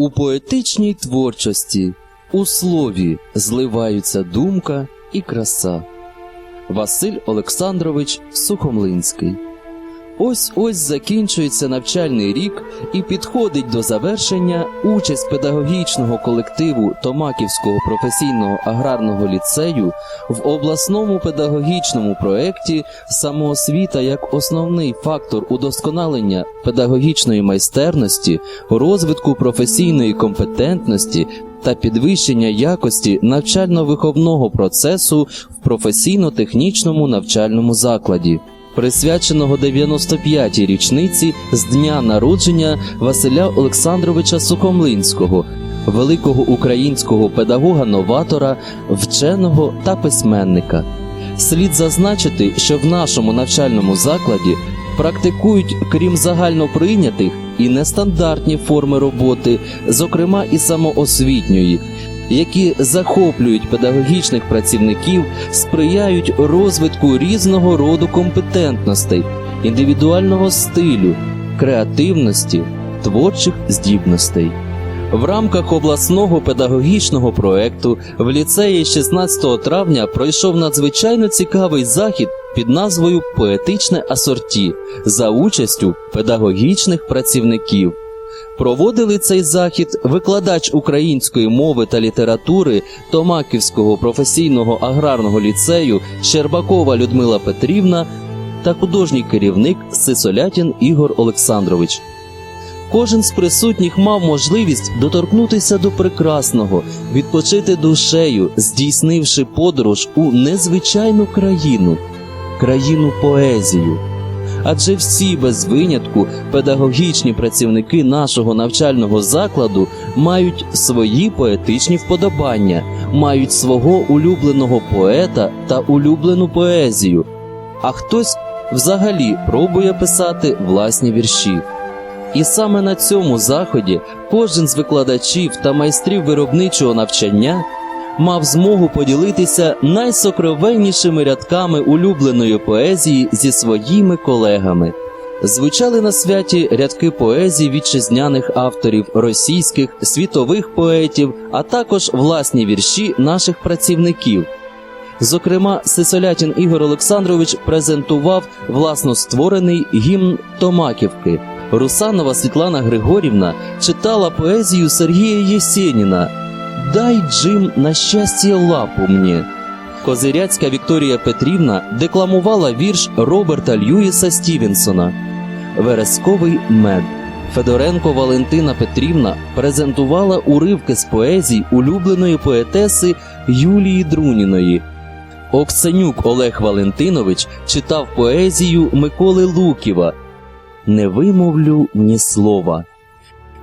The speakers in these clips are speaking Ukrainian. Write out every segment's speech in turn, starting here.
У поетичній творчості, у слові зливаються думка і краса. Василь Олександрович Сухомлинський. Ось ось закінчується навчальний рік і підходить до завершення участь педагогічного колективу Томаківського професійного аграрного ліцею в обласному педагогічному проєкті самоосвіта як основний фактор удосконалення педагогічної майстерності, розвитку професійної компетентності та підвищення якості навчально-виховного процесу в професійно-технічному навчальному закладі присвяченого 95-й річниці з дня народження Василя Олександровича Сухомлинського, великого українського педагога-новатора, вченого та письменника. Слід зазначити, що в нашому навчальному закладі практикують, крім загальноприйнятих і нестандартні форми роботи, зокрема і самоосвітньої, які захоплюють педагогічних працівників, сприяють розвитку різного роду компетентностей, індивідуального стилю, креативності, творчих здібностей. В рамках обласного педагогічного проекту в ліцеї 16 травня пройшов надзвичайно цікавий захід під назвою Поетичне асорті за участю педагогічних працівників. Проводили цей захід викладач української мови та літератури Томаківського професійного аграрного ліцею Щербакова Людмила Петрівна та художній керівник Сисолятін Ігор Олександрович. Кожен з присутніх мав можливість доторкнутися до прекрасного, відпочити душею, здійснивши подорож у незвичайну країну, країну поезію адже всі без винятку педагогічні працівники нашого навчального закладу мають свої поетичні вподобання, мають свого улюбленого поета та улюблену поезію, а хтось взагалі пробує писати власні вірші. І саме на цьому заході кожен з викладачів та майстрів виробничого навчання мав змогу поділитися найсокровеннішими рядками улюбленої поезії зі своїми колегами. Звучали на святі рядки поезії вітчизняних авторів, російських, світових поетів, а також власні вірші наших працівників. Зокрема, Сисолятін Ігор Олександрович презентував власно створений гімн Томаківки. Русанова Світлана Григорівна читала поезію Сергія Єсєніна Дай Джим на щастя лапу мені. Козиряцька Вікторія Петрівна декламувала вірш Роберта Льюіса Стівенсона Вересковий мед. Федоренко Валентина Петрівна презентувала уривки з поезій улюбленої поетеси Юлії Друніної. Оксенюк Олег Валентинович читав поезію Миколи Луківа Не вимовлю ні слова.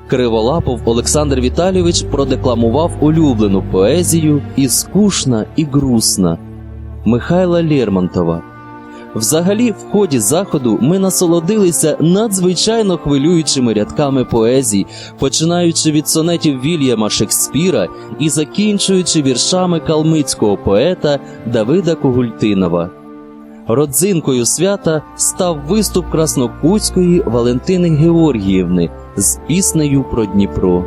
Криволапов Олександр Віталійович продекламував улюблену поезію і скучна, і грустна Михайла Лермонтова. Взагалі, в ході заходу ми насолодилися надзвичайно хвилюючими рядками поезій, починаючи від сонетів Вільяма Шекспіра і закінчуючи віршами калмицького поета Давида Когультинова. Родзинкою свята став виступ краснокутської Валентини Георгіївни з піснею про Дніпро.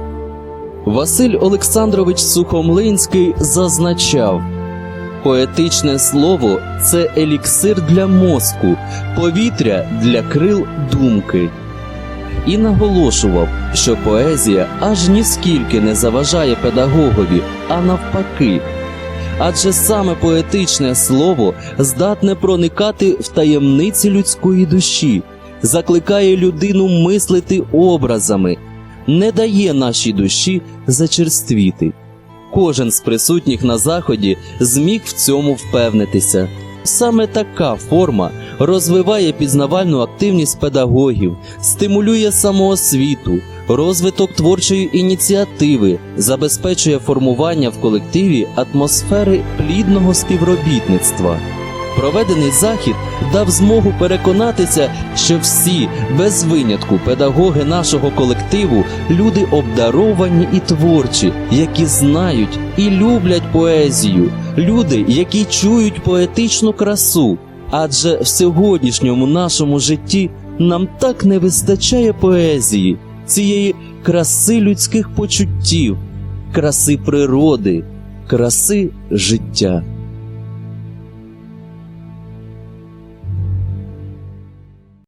Василь Олександрович Сухомлинський зазначав. Поетичне слово це еліксир для мозку, повітря для крил думки. І наголошував, що поезія аж ніскільки не заважає педагогові, а навпаки. Адже саме поетичне слово здатне проникати в таємниці людської душі, закликає людину мислити образами, не дає нашій душі зачерствіти. Кожен з присутніх на заході зміг в цьому впевнитися. Саме така форма розвиває пізнавальну активність педагогів, стимулює самоосвіту, розвиток творчої ініціативи, забезпечує формування в колективі атмосфери плідного співробітництва. Проведений захід дав змогу переконатися, що всі, без винятку, педагоги нашого колективу люди обдаровані і творчі, які знають і люблять поезію, люди, які чують поетичну красу. Адже в сьогоднішньому нашому житті нам так не вистачає поезії. цієї краси людських почуттів, краси природи, краси життя.